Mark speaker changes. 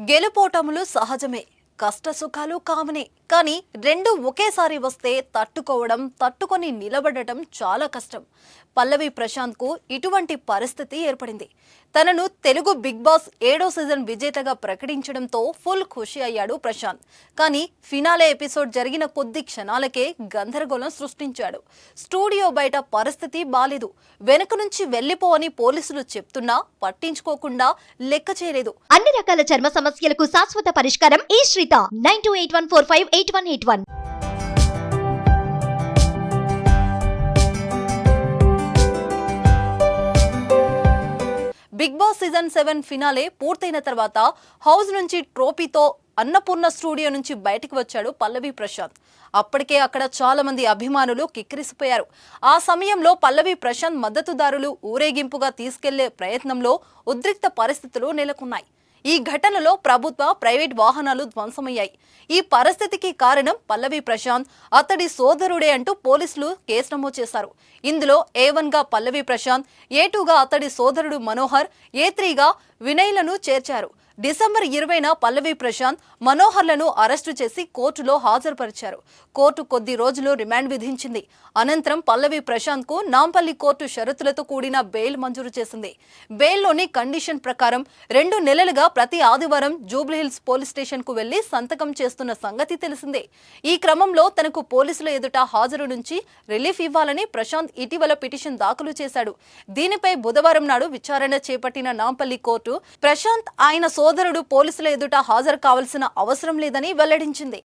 Speaker 1: గెలుపోటములు సహజమే. కష్ట సుఖాలు కామనే. కానీ రెండు ఒకేసారి వస్తే తట్టుకోవడం తట్టుకొని నిలబడటం చాలా కష్టం. పల్లవి ప్రశాంత్కు ఇటువంటి పరిస్థితి ఏర్పడింది. తనను తెలుగు బిగ్ బాస్ ఏడో సీజన్ విజేతగా ప్రకటించడంతో ఫుల్ ఖుషి అయ్యాడు ప్రశాంత్. కానీ ఫినాలే ఎపిసోడ్ జరిగిన కొద్ది క్షణాలకే గందరగోళం సృష్టించాడు. స్టూడియో బయట పరిస్థితి బాలేదు. వెనుక నుంచి వెళ్ళిపో అని పోలీసులు చెప్తున్నా పట్టించుకోకుండా లెక్క చేయలేదు.
Speaker 2: అన్ని రకాల చర్మ సమస్యలకు శాశ్వత పరిష్కారం ఈ Sritha nine two eight one four five eight one eight one.
Speaker 1: Bigg Boss season seven finale పూర్తయిన తర్వాత హౌస్ నుంచి ట్రోఫీతో అన్నపూర్ణ స్టూడియో నుంచి బయటకు వచ్చాడు పల్లవి ప్రశాంత్. అప్పటికే అక్కడ చాలా మంది అభిమానులు కిక్కిరిసిపోయారు. ఆ సమయంలో పల్లవి ప్రశాంత్ మద్దతుదారులు ఊరేగింపుగా తీసుకెళ్ళే ప్రయత్నంలో ఉద్రిక్త పరిస్థితులు నెలకొన్నాయి. ఈ ఘటనలో ప్రభుత్వ ప్రైవేట్ వాహనాలు ధ్వంసమయ్యాయి. ఈ పరిస్థితికి కారణం పల్లవి ప్రశాంత్ అతడి సోదరుడే అంటూ పోలీసులు కేసు నమోదు చేశారు. ఇందులో ఏ గా పల్లవి ప్రశాంత్ ఏ అతడి సోదరుడు మనోహర్ ఏ గా వినయ్లను చేర్చారు. డిసెంబర్ ఇరవైన పల్లవి ప్రశాంత్ మనోహర్లను అరెస్టు చేసి కోర్టులో హాజరుపరిచారు. కోర్టు కొద్ది రోజులు రిమాండ్ విధించింది. అనంతరం పల్లవి ప్రశాంత్కు నాంపల్లి కోర్టు షరతులతో కూడిన బెయిల్ మంజూరు చేసింది. బెయిల్లోని కండిషన్ ప్రకారం రెండు నెలలుగా ప్రతి ఆదివారం జూబ్లీహిల్స్ పోలీస్ స్టేషన్కు వెళ్ళి సంతకం చేస్తున్న సంగతి తెలిసిందే. ఈ క్రమంలో తనకు పోలీసుల ఎదుట హాజరు నుంచి రిలీఫ్ ఇవ్వాలని ప్రశాంత్ ఇటీవల పిటిషన్ దాఖలు చేశాడు. దీనిపై బుధవారం నాడు విచారణ చేపట్టిన నాంపల్లి కోర్టు ప్రశాంత్ ఆయన సో సోదరుడు పోలీసుల ఎదుట హాజరు కావాల్సిన అవసరం లేదని వెల్లడించింది.